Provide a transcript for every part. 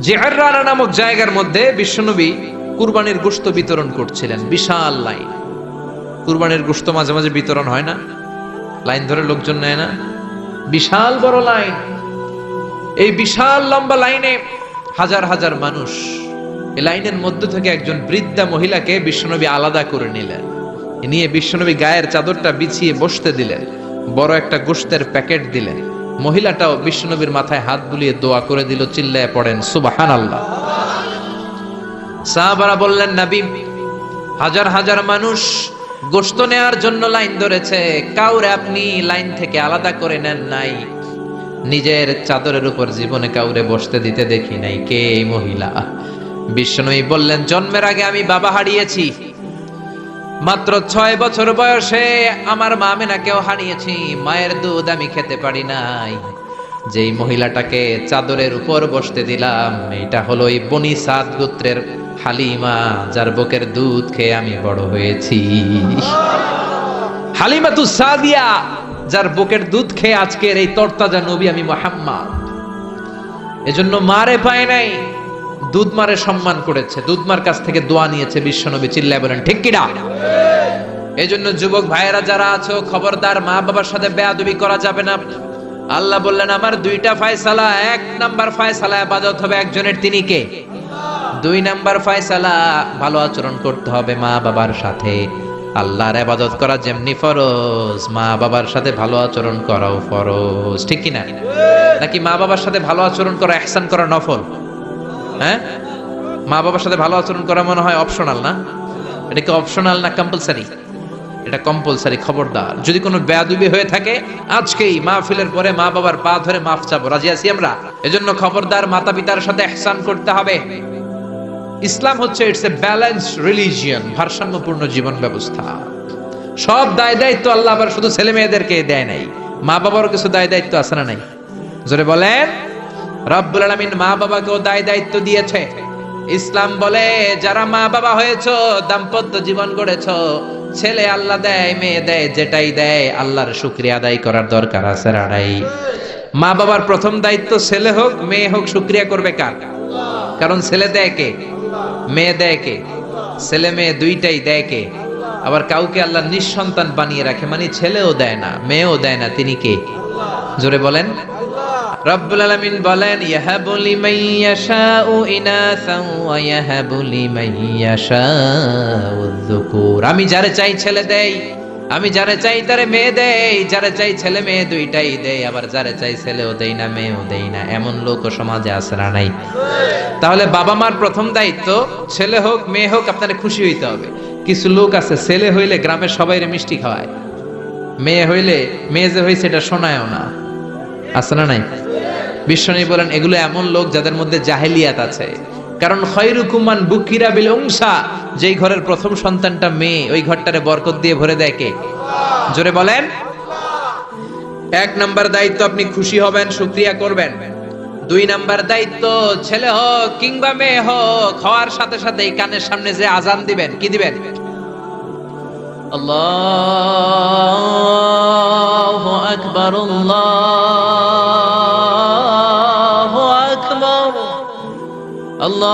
জেহাররানা নামক জায়গার মধ্যে বিশ্বনবী কুরবানির গোশত বিতরণ করছিলেন। বিশাল লাইন। কুরবানির গোস্ত মাঝে মাঝে বিতরণ হয় না? লাইন ধরে লোকজন নেয় না? বিশাল বড় লাইন। এই বিশাল লম্বা লাইনে হাজার হাজার মানুষ, এই লাইনের মধ্য থেকে একজন বৃদ্ধা মহিলাকে বিশ্বনবী আলাদা করে নিলেন। নিয়ে বিশ্বনবী গায়ের চাদরটা বিছিয়ে বসতে দিলেন, বড় একটা গোস্তের প্যাকেট দিলেন। মহিলাটাও বিশ্বনবীর মাথায় হাত বুলিয়ে দোয়া করে দিল, চিল্লায় পড়েন সুবাহান আল্লাহ সাহাবারা বললেন, নবী, হাজার হাজার মানুষ গোশত নেয়ার জন্য লাইন ধরেছে, কাউরে আপনি লাইন থেকে আলাদা করে নেন নাই। নিজের চাদরের উপর জীবনে কাউরে বসতে দিতে দেখি নাই, কে মহিলা? বিশ্বনবী বললেন, জন্মের আগে আমি বাবা হারিয়েছি মাত্র ছয় বছর বয়সে আমার মা মেনাকেও হারিয়েছি মায়ের দুধ আমি খেতে পারি নাই। যেই মহিলাটাকে চাদরের উপর বসতে দিলাম, এটা হলো এই বনি সাদ গোত্রের হালিমা, যার বুকের দুধ খেয়ে আমি বড় হয়েছি। হালিমা তু সাদিয়া, যার বুকের দুধ খেয়ে আজকের এই তরতাজা নবী আমি মোহাম্মদ। এজন্য মারে পায় নাই। দুধ মারে সম্মান করেছে, দুধমার কাছ থেকে দোয়া নিয়েছে বিশ্বনবী, চিল্লায় বলেন, ঠিক কিনা? এই জন্য যুবক ভাইয়েরা যারা আছো, খবরদার মা বাবার সাথে বেয়াদবি করা যাবে না। আল্লাহ বললেন, আমার দুইটা ফায়সালা, এক নাম্বার ফায়সালা আবাদত হবে একজনের, তিনি কে? দুই নাম্বার ফায়সালা, ভালো আচরণ করতে হবে মা বাবার সাথে। আল্লাহর আবাদত করা যেমনি ফরজ মা বাবার সাথে ভালো আচরণ করাও ফরজ, ঠিক কিনা? নাকি মা বাবার সাথে ভালো আচরণ করা, এহসান করা নফল? হ্যাঁ? মা বাবার সাথে ভালো আচরণ করা মনে হয় অপশনাল না? এটা কি অপশনাল না কম্পালসারি এটা কম্পালসারি খবরদার। যদি কোনো বেয়াদুবি হয়ে থাকে, আজকেই মাহফিলের পরে মা বাবার পা ধরে মাফ চাবো। রাজি আছি আমরা? এজন্য খবরদার মাতা পিতার সাথে এহসান করতে হবে। ইসলাম হচ্ছে ইটস এ ব্যালেন্স রিলিজিয়ন ভারসাম্যপূর্ণ জীবন ব্যবস্থা। সব দায় দায়িত্ব আল্লাহ আবার শুধু ছেলে মেয়েদেরকে দেয় নাই। মা বাবারও কিছু দায় দায়িত্ব আছে না নাই? জোরে বলেন। রব্বুল আলামিন মা বাবাকেও দায় দায়িত্ব দিয়েছে। ইসলাম বলে, যারা মা বাবা হয়েছো, দাম্পত্য জীবন গড়েছো, ছেলে আল্লাহ দেয়, মেয়ে দেয়, যেটাই দেয়, আল্লাহর শুক্রিয়া আদায় করার দরকার আছে রাড়াই মা বাবার প্রথম দায়িত্ব ছেলে হোক, মেয়ে হোক, শুক্রিয়া করবে কার? কারণ ছেলে দেয় কে? মেয়ে দেয় কে? ছেলে মেয়ে দুইটাই দেয় কে? আবার কাউকে আল্লাহ নিঃসন্তান বানিয়ে রাখে মানে ছেলেও দেয় না, মেয়েও দেয় না, তিনি কে? জোরে বলেন। রব্বুল আলামিন বলেন, ইয়াহাবু লিমান ইয়াশাউ ইনাসান ওয়া ইয়াহাবু লিমান ইয়াশাউ যুকুর। আমি যারে চাই ছেলে দেই, আমি যারে চাই তারে মেয়ে দেই, যারে চাই ছেলে মেয়ে দুইটাই দেই, আবার যারে চাই ছেলেও দেই না মেয়ে মেয়েও দেই না, এমন লোক সমাজে না নাই। তাহলে বাবা মার প্রথম দায়িত্ব, ছেলে হোক, মেয়ে হোক, আপনার খুশি হইতে হবে। কিছু লোক আছে, ছেলে হইলে গ্রামের সবাইরে মিষ্টি খাওয়ায়। মেয়ে হইলে, মেয়ে যে হয়েছে এটা শোনায়ও না। না নাই? বিশ্বনী বলেন, এগুলো এমন লোক যাদের মধ্যে জাহেলিয়াত আছে। কারণ খয়রুকুমান বুকিরা বিল উংসা, যেই ঘরের প্রথম সন্তানটা মেয়ে, ওই ঘরটারে বরকত দিয়ে ভরে দেয় কে? জোরে বলেন। এক নাম্বার দায়িত্ব আপনি খুশি হবেন শুক্রিয়া করবেন। দুই নাম্বার দায়িত্ব, ছেলে হোক কিংবা মেয়ে হোক, হওয়ার সাথে সাথে এই কানের সামনে যে আজান দিবেন, কি দিবেন? আল্লাহু আকবার, আল্লাহু। আল্লাহু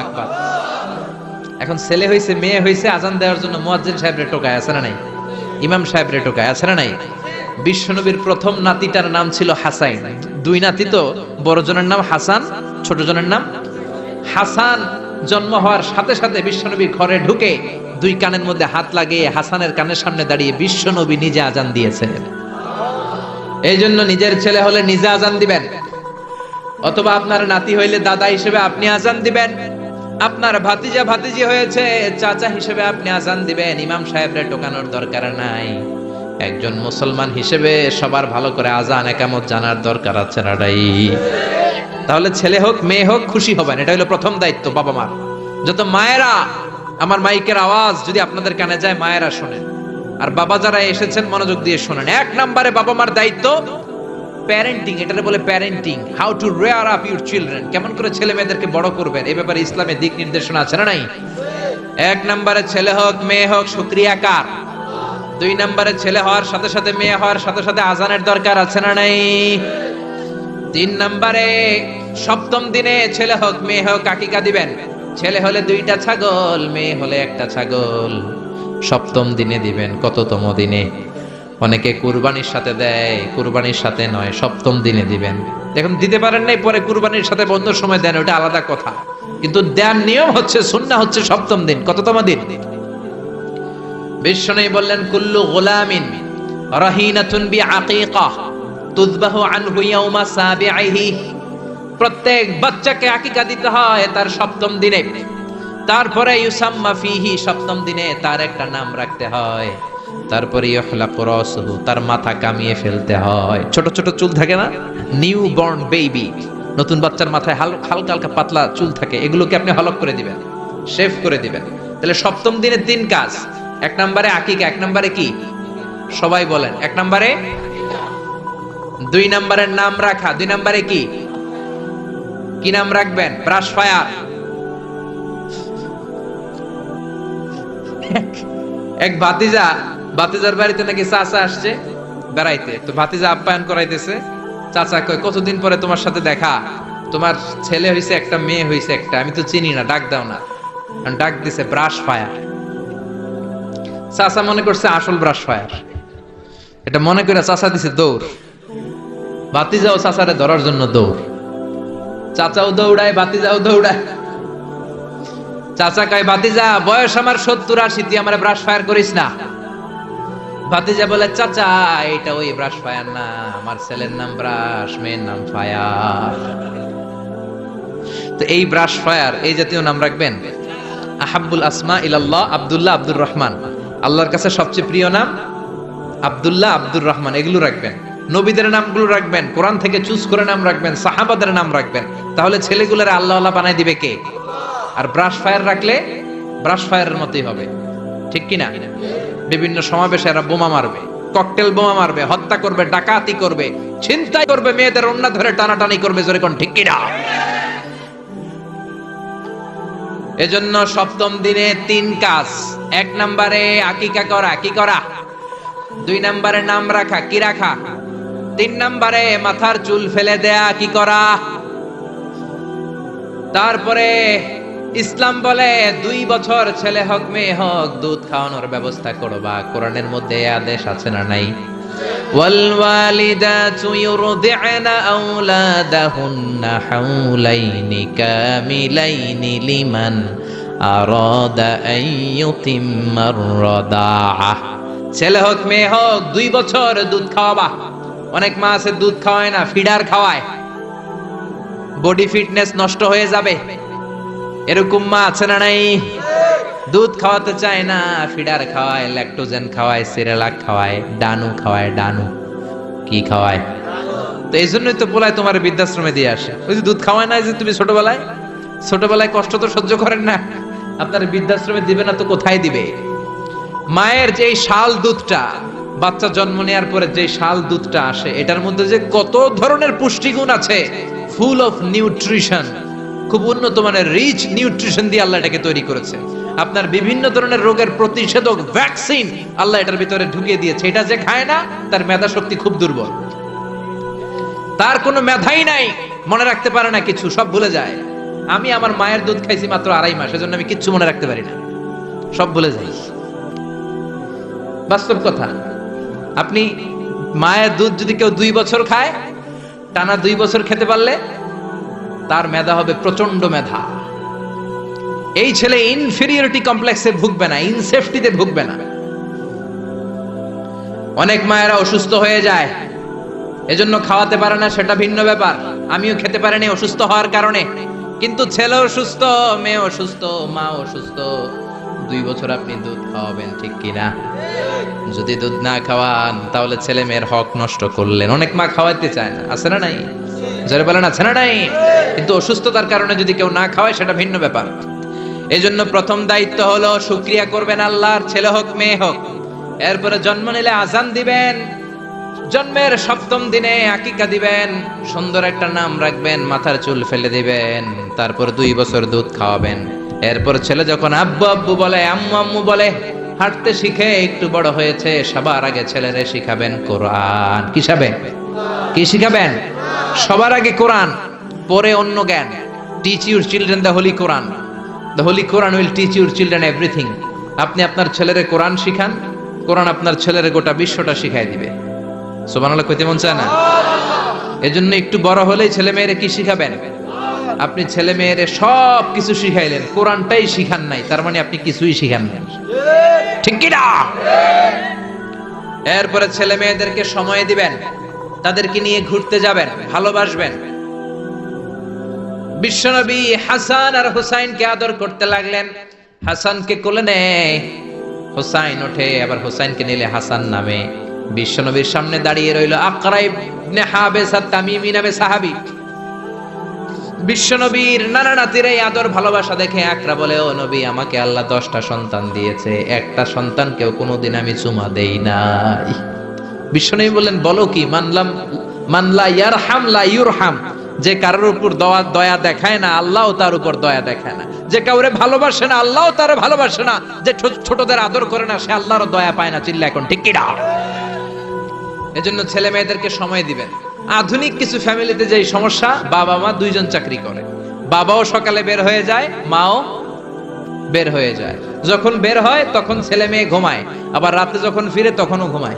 আকবার এখন ছেলে হয়েছে মেয়ে হয়েছে আজান দেওয়ার জন্য মুয়াজ্জিন সাহেবরে টোকায়, আছে না নাই? ইমাম সাহেবরে টোকায়, আছে না নাই? বিশ্বনবীর প্রথম নাতিটার নাম ছিল হাসাইন। দুই নাতি তো, বড় জনের নাম হাসান, ছোট জনের নাম হাসান। জন্ম হওয়ার সাথে সাথে বিশ্বনবী ঘরে ঢুকে দুই কানের মধ্যে হাত লাগিয়ে হাসানের কানের সামনে দাঁড়িয়ে বিশ্ব নবী নিজে আজান দিয়েছেন এই জন্য নিজের ছেলে হলে নিজে আজান দিবেন। অথবা আপনার নাতি হইলে দাদা হিসেবে আপনি আজান দিবেন। আপনার ভাতিজা ভাতিজি হয়েছে, চাচা হিসেবে আপনি আজান দিবেন। ইমাম সাহেবরে টোকানোর দরকার নাই। একজন মুসলমান হিসেবে সবার ভালো করে আজান, একামত জানার দরকার আছে নাডাই তাহলে ছেলে হোক, মেয়ে হোক, খুশি হবেন। এটা হলো প্রথম দায়িত্ব বাবা মার যত মায়েরা আমার মাইকের আওয়াজ যদি আপনাদের কানে যায়, মায়েরা শোনেন। আর বাবা যারা এসেছেন, মনোযোগ দিয়ে শোনেন। এক নম্বরে বাবা মার দায়িত্ব প্যারেন্টিং এটারে বলে parenting how to rear up your children কেমন করে ছেলে মেয়েদেরকে বড় করবেন? এই ব্যাপারে ইসলামের দিক নির্দেশনা আছে না নাই? এক নম্বরে ছেলে হোক, মেয়ে হোক শুক্রিয়া কার দুই নম্বরে ছেলে হওয়ার সাথে সাথে মেয়ে হওয়ার সাথে সাথে আজানের দরকার আছে না নাই? তিন নম্বরে সপ্তম দিনে ছেলে হোক, মেয়ে হোক আকিকা দিবেন। ছেলে হলে দুইটা ছাগল, মেয়ে হলে একটা ছাগল। সপ্তম দিনে দিবেন কততম দিনে? অনেকে কুরবানির সাথে দেয়, কুরবানির সাথে নয়, সপ্তম দিনে দিবেন। দেখুন, দিতে পারেন নাই, পরে কুরবানির সাথে বন্ধ সময় দেন, ওটা আলাদা কথা। কিন্তু দেন নিয়ম হচ্ছে সুন্না হচ্ছে সপ্তম দিন, কততম দিন? বিশ্বনবী বললেন, কুল্লু গোলামিন রাহিনাতুন বি আকিকাহ তুযবাহু আনহু ইয়াউমা সাবিআইহি। প্রত্যেক বাচ্চাকে আকিকা দিতে হয় তার সপ্তম দিনে। তারপরে ইউসাম্মা ফিহি সপ্তম দিনে তার একটা নাম রাখতে হয়। তারপরে তার মাথা কামিয়ে ফেলতে হয়। ছোট ছোট চুল থাকে না? Newborn baby. নতুন বাচ্চার মাথায় হাল- হালকা হালকা পাতলা চুল থাকে। এগুলোকে আপনি হলক করে দিবেন, শেভ করে দিবেন। তাহলে সপ্তম দিনে তিন কাজ। এক নম্বরে আকিকা, এক নম্বরে কি? সবাই বলেন। এক নম্বরে? দুই নম্বরের নাম রাখা। দুই নম্বরে কি? কি নাম রাখবেন? Brush fire. এক ভাতিজা, ভাতিজার বাড়িতে নাকি চাচা আসছে বেড়াইতে। তো ভাতিজা আপ্যায়ন করাইতেছে। চাচা কয়, কতদিন পরে তোমার সাথে দেখা? তোমার ছেলে হইছে একটা, মেয়ে হইছে একটা। আমি তো চিনি না, ডাক দাও না। ডাক দিছে, ব্রাশ ফায়ার। চাচা মনে করছে, আসল ব্রাশ ফায়ার। এটা মনে করে চাচা দিছে, দৌড়। ভাতিজা ও চাচারে ধরার জন্য দৌড়। চাচাও দৌড়ায় ভাতিজাও দৌড়ায়। চাচা কয় ভাতিজা বয়স আমার সত্তর আশি, তুই আমার ব্রাশ ফায়ার করিস না। ভাতিজা বলে, চাচা এটা ওই ব্রাশ ফায়ার না, আমার ছেলের নাম ব্রাশ মেয়ের নাম ফায়ার তো এই ব্রাশ ফায়ার এই জাতীয় নাম রাখবেন, আহাব্বুল আসমা ইলাল্লাহ আব্দুল্লাহ আব্দুর রহমান। আল্লাহর কাছে সবচেয়ে প্রিয় নাম আব্দুল্লাহ আব্দুর রহমান, এগুলো রাখবেন। নবীদের নামগুলো রাখবেন, কোরআন থেকে চুজ করে নাম রাখবেন, সাহাবাদের নাম রাখবেন। তাহলে ছেলেগুলোর আল্লাহ আল্লাহ বানাই দিবে কে? আর ব্রাশ ফায়ার রাখলে ব্রাশ ফায়ারের মতোই হবে। ঠিক কি না বিভিন্ন সমাবেশে এরা বোমা মারবে ককটেল বোমা মারবে, হত্যা করবে, ডাকাতি করবে, ছিনতাই করবে, মেয়েদের অন্য ধরে টানাটানি করবে, জোরে কোন ঠিক কি না এজন্য সপ্তম দিনে তিন কাজ। এক নম্বরে আকিকা করা, কি করা? দুই নম্বরে নাম রাখা, কি রাখা? তিন নম্বরে মাথার চুল ফেলে দেয়া কি করা তারপরে ইসলাম বলে দুই বছর ছেলে হোক মেয়ে হোক দুধ খাওয়ানোর ব্যবস্থা করবা কোরআনের মধ্যে এ আদেশ আছে না নাই والوالدات يرضعن أولادهن حولين كاملين لمن أراد أن يتم الرضاعة ছেলে হোক মেয়ে হোক দুই বছর দুধ খাওয়াবা অনেক মা আছে, দুধ খাওয়ায় না, ফিডার খাওয়ায়। বডি ফিটনেস নষ্ট হয়ে যাবে। এরকম মা আছে না নাই? দুধ খাওয়াতে চায় না, ফিডার খাওয়ায় ল্যাকটোজেন খাওয়ায় সিরেলাক খাওয়ায়, ডানু খাওয়ায়, ডানু। কি খাওয়ায়? তো এই জন্যই তো বলায় তোমার বৃদ্ধাশ্রমে দিয়ে আসে। ওই যে দুধ খাওয়ায় না যে তুমি ছোটবেলায়? ছোটবেলায় কষ্ট তো সহ্য করেন না। আপনার বৃদ্ধাশ্রমে দিবে না তো কোথায় দিবে? মায়ের যে শাল দুধটা বাচ্চা জন্ম নেওয়ার পরে যে শাল দুধটা আসে, এটার মধ্যে যে কত ধরনের পুষ্টিগুণ আছে ফুল অফ নিউট্রিশন খুব উন্নত মানের রিচ নিউট্রিশন দিয়ে আল্লাহ এটাকে তৈরি করেছে। আপনার বিভিন্ন ধরনের রোগের প্রতিষেধক ভ্যাকসিন আল্লাহ এটার ভিতরে ঢুকিয়ে দিয়েছে। এটা যে খায় না, তার মেধা শক্তি খুব দুর্বল। তার কোনো মেধাই নাই, মনে রাখতে পারে না কিছু, সব ভুলে যায়। আমি আমার মায়ের দুধ খাইছি মাত্র আড়াই মাস, এজন্য আমি কিচ্ছু মনে রাখতে পারি না। সব ভুলে যাই। বাস্তব কথা আপনি মায়ের দুধ যদি কেউ দুই বছর খায়, টানা দুই বছর খেতে পারলে তার মেধা হবে প্রচণ্ড মেধা। এই ছেলে ইনফেরিয়রিটি কমপ্লেক্সে ভুগবে না ইনসেফটিতে ভুগবে না। অনেক মায়েরা অসুস্থ হয়ে যায়, এজন্য খাওয়াতে পারে না, সেটা ভিন্ন ব্যাপার। আমিও খেতে পারিনি অসুস্থ হওয়ার কারণে, কিন্তু ছেলে অসুস্থ মেয়ে অসুস্থ মা অসুস্থ দুই বছর আপনি দুধ খাওয়াবেন, ঠিক কিনা? যদি দুধ না খাওয়ান, তাহলে ছেলে মেয়ের হক নষ্ট করলেন। অনেক মা খাওয়াতে চায় না। আছে না নাই? জোরে বলেন, আছে না নাই? কিন্তু অসুস্থতার কারণে যদি কেউ না খাওয়ায়, সেটা ভিন্ন ব্যাপার। এই জন্য প্রথম দায়িত্ব হলো, শুক্রিয়া করবেন আল্লাহর, ছেলে হোক, মেয়ে হোক। এরপরে জন্ম নিলে আজান দিবেন। জন্মের সপ্তম দিনে আকিকা দিবেন। সুন্দর একটা নাম রাখবেন, মাথার চুল ফেলে দিবেন। তারপর দুই বছর দুধ খাওয়াবেন। এরপর ছেলে যখন আব্বু আব্বু বলে, আম্মু আম্মু বলে, হাঁটতে শিখে একটু বড় হয়েছে, সবার আগে ছেলেরে শিখাবেন কোরআন। কি শিখাবেন? কি শিখাবেন? সবার আগে কোরআন, পরে অন্য জ্ঞান। Teach your children the holy Quran the holy Quran will teach your children everything আপনি আপনার ছেলেরে কোরআন শিখান, কোরআন আপনার ছেলেরে গোটা বিশ্বটা শিখাই দিবে। সোবানাল্লাহ কইতে মন চায় না? এজন্য একটু বড় হলেই ছেলে মেয়েরে কি শিখাবেন? আপনি ছেলে মেয়েরে সব কিছু শিখাইলেন, কোরআনটাই শিখান নাই, তার মানে আপনি কিছুই শিখান নাই। ঠিক কি না? এরপরে ছেলে মেয়েদেরকে সময় দিবেন, তাদেরকে নিয়ে ঘুরতে যাবেন, ভালোবাসবেন। বিশ্বনবী হাসান আর হুসাইনকে আদর করতে লাগলেন। হাসানকে কোলে নেয়, হুসাইন ওঠে, আবার হুসাইনকে নিলে হাসান নামে। বিশ্বনবীর সামনে দাঁড়িয়ে রইল আকরাই ইবনে হাবেস তামিমি নামে সাহাবী। বিশ্বনবীর নানা নাতির এই আদর ভালোবাসা দেখে আকরা বলে, ও নবী, আমাকে আল্লাহ দশটা সন্তান দিয়েছে। একটা সন্তানকেও কোনোদিন আমি চুমা দেই নাই। বিশ্বনবী বললেন, বলো কি মানলাম মানলা ইয়ারহাম, লা ইউরহাম। যে কারোর উপর দয়া দয়া দেখায় না, আল্লাহ তার উপর দয়া দেখায় না। যে কাউরে ভালোবাসে না, আল্লাহ তার ভালোবাসে না। যে ছোটদের আদর করে না, সে আল্লাহর দয়া পায় না। চিল্লা এখন, ঠিক এজন্য ছেলে মেয়েদেরকে সময় দিবেন। আধুনিক কিছু ফ্যামিলিতে যে সমস্যা, বাবা মা দুইজন চাকরি করে। বাবাও সকালে বের হয়ে যায়, মাও বের হয়ে যায়। যখন বের হয়, তখন ছেলে মেয়ে ঘুমায়। আবার রাতে যখন ফিরে, তখনও ঘুমায়।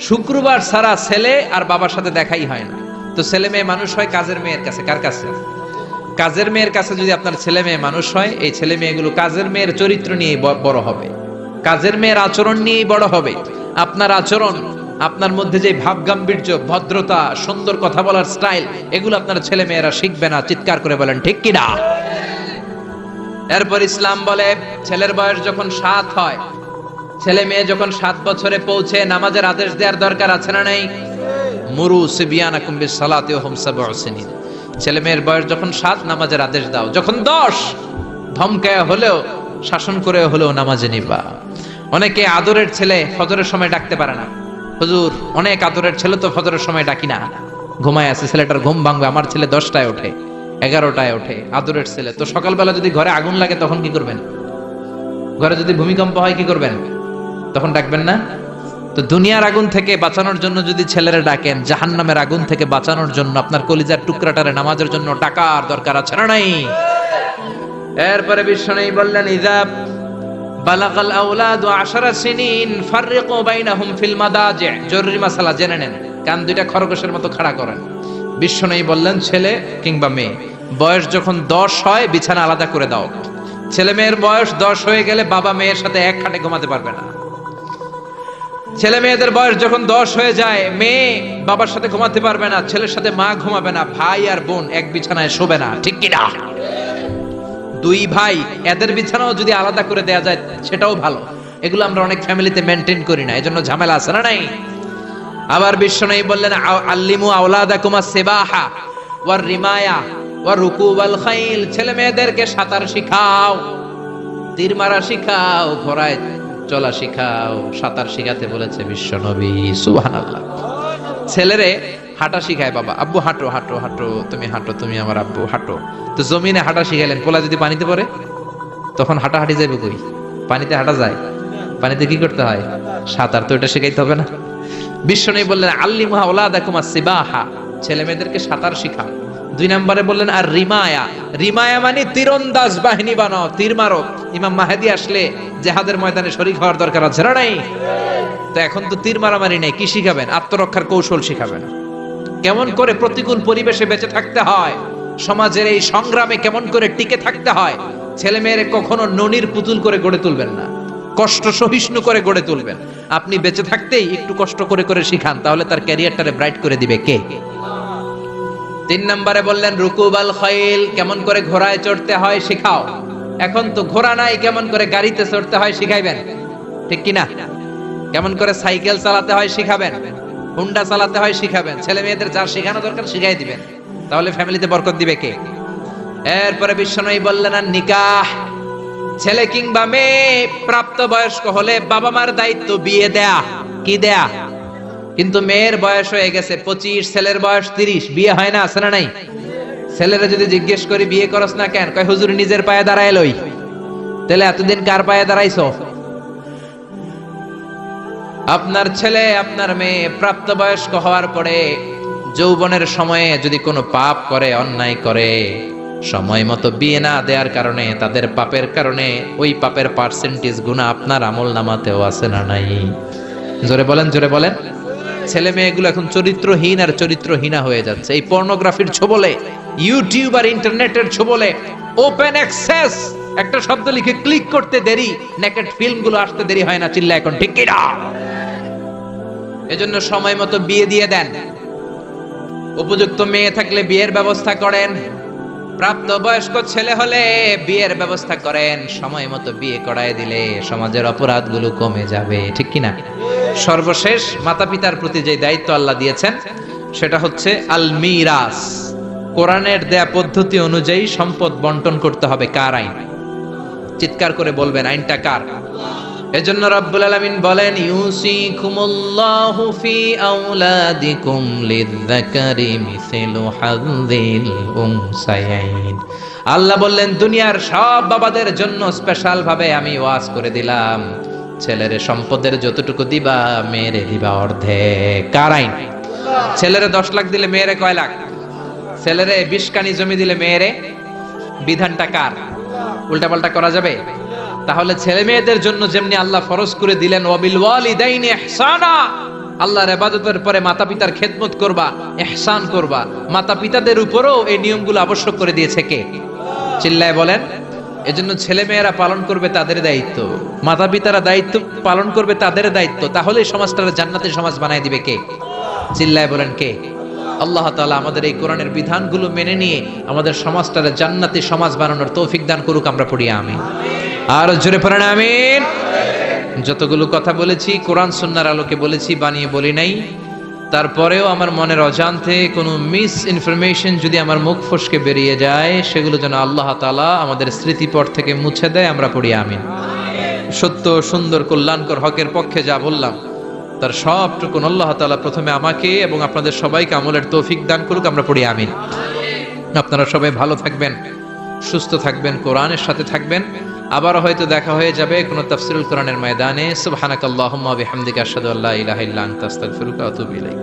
শুক্রবার সারা ছেলে আর বাবার সাথে দেখাই হয় না। তো ছেলে মেয়ে মানুষ হয় কাজের মেয়ের কাছে। কার কাছে? কাজের মেয়ের কাছে যদি আপনার ছেলে মেয়ে মানুষ হয়, এই ছেলে মেয়েগুলো কাজের মেয়ের চরিত্র নিয়ে বড় হবে। কাজের মেয়ের আচরণ নিয়েই বড় হবে। আপনার আচরণ আপনার মধ্যে যে ভাব গাম্ভীর্য ভদ্রতা, সুন্দর কথা বলার স্টাইল, এগুলো আপনার ছেলে মেয়েরা শিখবে না, চিৎকার করে বলেন, ঠিক কিনা? এরপর ইসলাম বলে, ছেলের বয়স যখন সাত হয় ছেলে মেয়ে যখন সাত বছরে পৌঁছে নামাজের আদেশ দেওয়ার দরকার আছে না নাই? মুরু সিবিয়ানাকুম বিসসালাতি ওয়া হুম সাবউ সিনিন। ছেলে মেয়ের বয়স যখন সাত, নামাজের আদেশ দাও। যখন দশ ধমকায় হলেও, শাসন করে হলেও নামাজে নিবা। অনেকে আদরের ছেলে ফজরের সময় ডাকতে পারে না। হুজুর, অনেক আদরের ছেলে তো ফজরের সময় ডাকি না। ঘুমায় আছে, ছেলেটার ঘুম ভাঙবে। আমার ছেলে দশটায় ওঠে, এগারোটায় ওঠে, আদরের ছেলে। তো সকালবেলা যদি ঘরে আগুন লাগে তখন কি করবেন? ঘরে যদি ভূমিকম্প হয় কি করবেন? তখন ডাকবেন না? তো দুনিয়ার আগুন থেকে বাঁচানোর জন্য যদি ছেলেরা ডাকেন, জাহান্নামের আগুন থেকে বাঁচানোর জন্য আপনার কলিজার টুকরাটারে নামাজের জন্য টাকার দরকার আছে না নাই? এরপরে বিশ্ব নেই বললেন ইজাব বালাগাল আউলাদ আশারা সিনিন, ফাররিকু বাইনাহুম ফিল মাদাজি। জরুরি মাসালা, জেনে নেন। কান দুইটা খরগোশের মতো খাড়া করেন। বিশ্ব নেই বললেন, ছেলে কিংবা মেয়ে, বয়স যখন দশ হয়, বিছানা আলাদা করে দাও। ছেলে মেয়ের বয়স দশ হয়ে গেলে বাবা মেয়ের সাথে এক খাটে ঘুমাতে পারবে না। ছেলে মেয়েদের বয়স যখন দশ হয়ে যায়, মেয়ে বাবার সাথে ঘুমাতে পারবে না, ছেলের সাথে মা ঘুমাবে না, ভাই আর বোন এক বিছানায় শোবে না। ঠিক কিনা? দুই ভাই, এদের বিছানাও যদি আলাদা করে দেয়া যায়, সেটাও ভালো। এগুলো আমরা অনেক ফ্যামিলিতে মেনটেন করি না, এজন্য ঝামেলা আছে না নাই? আবার বিশ্ব নেই বললেন আল্লিমু আওলাদাকুমা সেবাহা ওয়ার রিমায়া ওয়ার রুকুবাল খাইল। ছেলে মেয়েদেরকে সাঁতার শিখাও, তীর মারা শিখাও, ঘোড়ায় চলা শিখাও। সাঁতার শিখাতে বলেছে বিশ্ব নবী, সুবহানাল্লাহ। ছেলেরে হাঁটা শিখায় বাবা। আব্বু, হাঁটো হাঁটো হাঁটো, তুমি হাঁটো, তুমি আমার আব্বু, হাঁটো। তো জমিনে হাঁটা শিখাইলেন, পোলা যদি পানিতে পড়ে, তখন হাঁটা হাঁটি যাবে কই? পানিতে হাঁটা যায়? পানিতে কি করতে হয়? সাঁতার তো এটা শেখাইতে হবে না। বিশ্ব নেই বললেন আল্লি আল্লিমা ওলা দেখুমা সিবাহা ছেলে মেয়েদেরকে সাঁতার শিখাও দুই নম্বরে বললেন, আর রিমায়া। রিমায়া মানে তীরন্দাজ বাহিনী বানাও, তীর মারো। ইমাম মাহেদি আসলে জেহাদের ময়দানে শরীক হওয়ার দরকার আছে না নাই? তো এখন তো তীর মারামারি নেই, কি শিখাবেন? আত্মরক্ষার কৌশল শিখাবেন। কেমন করে প্রতিকূল পরিবেশে বেঁচে থাকতে হয়? সমাজের এই সংগ্রামে কেমন করে টিকে থাকতে হয়? ছেলে মেয়েরে কখনো ননির পুতুল করে গড়ে তুলবেন না। কষ্ট সহিষ্ণু করে গড়ে তুলবেন। আপনি বেঁচে থাকতেই একটু কষ্ট করে করে শিখান, তাহলে তার ক্যারিয়ারটারে ব্রাইট করে দিবে কে? তিন নম্বরে বললেন, রুকুবাল খৈল, কেমন করে ঘোড়ায় চড়তে হয় শিখাও। এখন তো ঘোড়া নাই, কেমন করে গাড়িতে চড়তে হয় শিখাইবেন? ঠিক কিনা? কেমন করে সাইকেল চালাতে হয় শিখাবেন? হুন্ডা চালাতে হয়, শিখাবেন। ছেলে মেয়েদের যা শেখানো দরকার শিখাই দিবেন। তাহলে ফ্যামিলিতে বরকত দিবে কে? এরপরে বিশ্বনয়ী বললেন, আর নিকাহ, ছেলে কিংবা মেয়ে প্রাপ্ত বয়স্ক হলে বাবা মার দায়িত্ব বিয়ে দেয়া, কি দেয়া? কিন্তু মেয়ের বয়স হয়ে গেছে পঁচিশ, ছেলের বয়স তিরিশ, বিয়ে হয় না, আছে না নাই? ছেলেরা যদি জিজ্ঞেস করি, বিয়ে করস না কেন? কয়, হুজুর নিজের পায়ে দাঁড়ায় লই। তাহলে এতদিন কার পায়ে দাঁড়াইছো? আপনার ছেলে, আপনার মেয়ে প্রাপ্তবয়স্ক হওয়ার পরে যৌবনের সময়ে যদি কোনো পাপ করে, অন্যায় করে, সময় মতো বিয়ে না দেওয়ার কারণে, তাদের পাপের কারণে ওই পাপের পার্সেন্টেজ গুণা আপনার আমল নামাতেও আছে না নাই? জোরে বলেন জোরে বলেন। ছেলে মেয়েগুলো এখন চরিত্রহীন আর চরিত্রহীনা হয়ে যাচ্ছে। এই পর্নোগ্রাফির ছোবলে ইউটিউব আর ইন্টারনেটের ছোবলে ওপেন অ্যাক্সেস একটা শব্দ লিখে ক্লিক করতে দেরি নেকেট ফিল্মগুলো আসতে দেরি হয় না চিল্লা এখন, ঠিক কিনা? এজন্য সময় মতো বিয়ে দিয়ে দেন। উপযুক্ত মেয়ে থাকলে বিয়ের ব্যবস্থা করেন। প্রাপ্ত বয়স্ক ছেলে হলে বিয়ের ব্যবস্থা করেন। সময় মতো বিয়ে করায় দিলে সমাজের অপরাধগুলো কমে যাবে, ঠিক কিনা? সর্বশেষ মাতা পিতার প্রতি যে দায়িত্ব আল্লাহ দিয়েছেন, সেটা হচ্ছে আল মিরাস কোরআনের দেয়া পদ্ধতি অনুযায়ী সম্পদ বন্টন করতে হবে কার আইন? চিৎকার করে বলবেন, আইনটা কার? এজন্য রব্বুল আলামিন বলেন, ইউসিকুমুল্লাহু ফি আওলাদিকুম লিযযাকারি মিসলু হাযযিল উনসায়াইন। আল্লাহ বললেন, দুনিয়ার সব বাবাদের জন্য স্পেশাল ভাবে আমি ওয়াজ করে দিলাম। ছেলের সম্পদের যতটুকু দিবা, মেয়েরে দিবা অর্ধেক। কার আইন? ছেলেরে দশ লাখ দিলে মেয়েরে কয় লাখ? ছেলেরে বিশ কানি জমি দিলে মেয়েরে? বিধানটা কার? উল্টাপাল্টা করা যাবে? তাহলে ছেলে মেয়েদের জন্য যেমনি আল্লাহ ফরজ করে দিলেন, ওয়াবিল ওয়ালিদাইনি ইহসানা। আল্লাহর ইবাদতের পরে মাতা পিতার খেদমত করবা, ইহসান করবা। মাতা পিতাদের উপরও এই নিয়মগুলো আবশ্যক করে দিয়েছে কে? চিল্লায় বলেন, এজন্য ছেলে মেয়েরা পালন করবে তাদের দায়িত্ব। মাতা পিতারা দায়িত্ব পালন করবে তাদের দায়িত্ব। তাহলে সমাজটা জান্নাতের সমাজ বানায় দিবে কে? চিল্লায় বলেন কে? আল্লাহ তাআলা আমাদের এই কোরআনের বিধানগুলো মেনে নিয়ে আমাদের সমাজটারে জান্নাতি সমাজ বানানোর তৌফিক দান করুক, আমরা পড়ি, আমিন। আর জোরে পড়েন, আমিন। যতগুলো কথা বলেছি, কোরআন সুন্নার আলোকে বলেছি, বানিয়ে বলি নাই। তারপরেও আমার মনের অজান্তে কোনো মিস ইনফরমেশন যদি আমার মুখ ফসকে বেরিয়ে যায়, সেগুলো যেন আল্লাহ তাআলা আমাদের স্মৃতিপট থেকে মুছে দেয়, আমরা পড়ি, আমিন। সত্য, সুন্দর, কল্যাণকর হকের পক্ষে যা বললাম, তার সবটুকুন আল্লাহ তাআলা প্রথমে আমাকে এবং আপনাদের সবাইকে আমলের তৌফিক দান করুক, আমরা পড়ি, আমিন। আপনারা সবাই ভালো থাকবেন, সুস্থ থাকবেন, কোরআনের সাথে থাকবেন। আবার হয়তো দেখা হয়ে যাবে কোনো তাফসিরুল কোরআনের ময়দানে সুবহানাকাল্লাহুম্মা বিহামদিকা আশহাদু আল্লা ইলাহা ইল্লা আনতা আস্তাগফিরুকা ওয়া আতুবু ইলাইক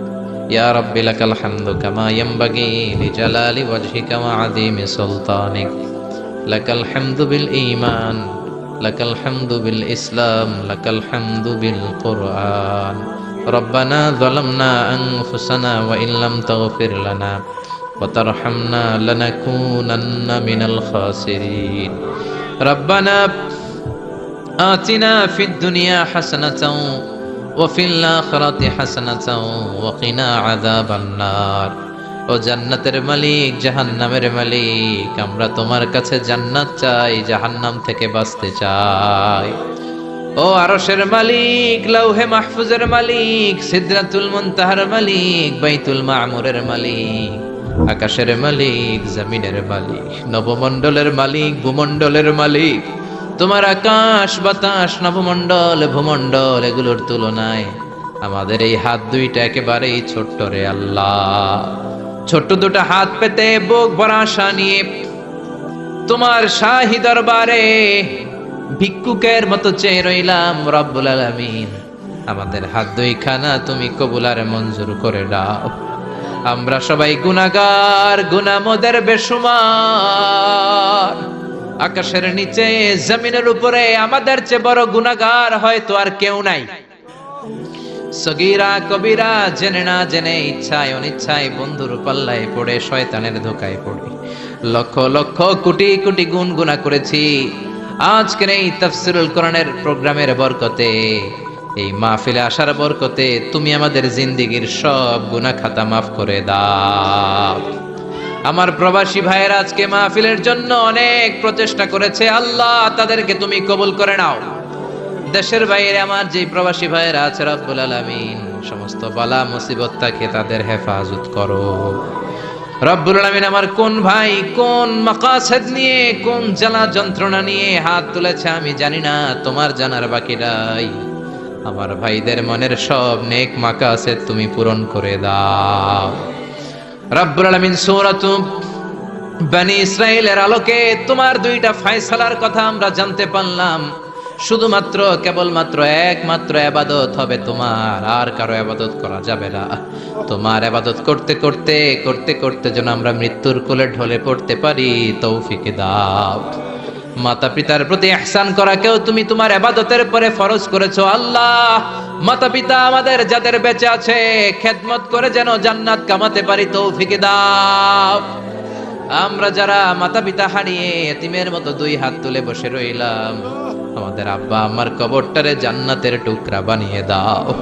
ইয়া রাব্বি লাকাল হামদু কামা ইয়ানবাগি লিজালালি ওয়াজহিকা ওয়া আযীমি সুলতানিক লাকাল হামদু বিল ঈমান লাকাল হামদু বিল ইসলাম লাকাল হামদু বিল কুরআন ربنا ظلمنا أنفسنا وإن لم تغفر لنا وترحمنا لنكونن من الخاسرين ربنا آتنا في الدنيا حسنة وفي الآخرة حسنة وقنا عذاب النار ও জান্নাতের মালিক জাহান্নামের মালিক আমরা তোমার কাছে জান্নাত চাই জাহান্নাম থেকে বাঁচতে চাই ও আরশের মালিক লৌহে মাহফুজের মালিক সিদরাতুল মুনতাহার মালিক বাইতুল মামুরের মালিক আকাশের মালিক, জমিনের মালিক, নবমণ্ডলের মালিক, ভূমণ্ডলের মালিক। তোমার আকাশ, বাতাস, নবমণ্ডল, ভূমণ্ডল, এগুলোর তুলনায় আমাদের এই হাত দুইটা একেবারেই ছোট্ট রে আল্লাহ। ছোট্ট দুটো হাত পেতে বুক ভরা আশা নিয়ে তোমার শাহী দরবারে ভিক্ষুকের মতো চেয়ে রইলাম রব্বুল আলামিন। আমাদের হাত দুইখানা তুমি কবুলারে মঞ্জুর করে দাও। আমরা সবাই গুনাগার গুনামোদের বেসুমার আকাশের নিচে, জমিনের উপরে আমাদের চেয়ে বড় গুনাগার হয়তো আর কেউ নাই। সগিরা, কবিরা জেনে না জেনে ইচ্ছায় অনিচ্ছায় বন্ধুর পাল্লায় পড়ে, শয়তানের ধোকায় পড়ে। লক্ষ লক্ষ কোটি কোটি গুণ গুণা করেছি। আজকের এই তাফসিরুল কোরআনের প্রোগ্রামের বরকতে এই মাহফিলে আসার বরকতে তুমি আমাদের জিন্দিগির সব গুনাহ খাতা মাফ করে দাও। আমার প্রবাসী ভাইয়ের আজকে মাহফিলের জন্য অনেক প্রচেষ্টা করেছে। আল্লাহ তাদেরকে তুমি কবুল করে নাও। দেশের বাইরে আমার যে প্রবাসী ভাইয়েরা আছে রব্বুল আলামিন, সমস্ত বালা মুসিবত তাকে তাদের হেফাজত করো। রব্বুল আলামিন আমার কোন ভাই, কোন মাকাসেদ নিয়ে, কোন জ্বালা যন্ত্রণা নিয়ে হাত তুলেছে আমি জানি না, তোমার জানার বাকি নাই। আমার ভাইদের মনের সব নেক মাকাসেদ তুমি পূরণ করে দাও। রব্বুল আলামিন সূরাতু বানি ইসরায়েলের আলোকে তোমার দুইটা ফায়সালার কথা আমরা জানতে পারলাম। শুধুমাত্র, কেবলমাত্র একমাত্র আবাদত হবে তোমার, আর কারও আবাদত করা যাবে না। তোমার আবাদত করতে করতে করতে করতে যেন আমরা মৃত্যুর কোলে ঢলে পড়তে পারি, তৌফিকে দাও। মাতা পিতার প্রতি ihsan করাকেও তুমি তোমার আবাদতের পরে ফরজ করেছ, আল্লাহ। মাতা পিতা আমাদের যাদের বেঁচে আছে, খেদমত করে যেন জান্নাত কামাতে পারি তৌফিকে দাও। আমরা যারা মাতা পিতা হারিয়ে এতিমের মতো দুই হাত তুলে বসে রইলাম, আমাদের আব্বা আমার কবরটারে জান্নাতের টুকরা বানিয়ে দাও।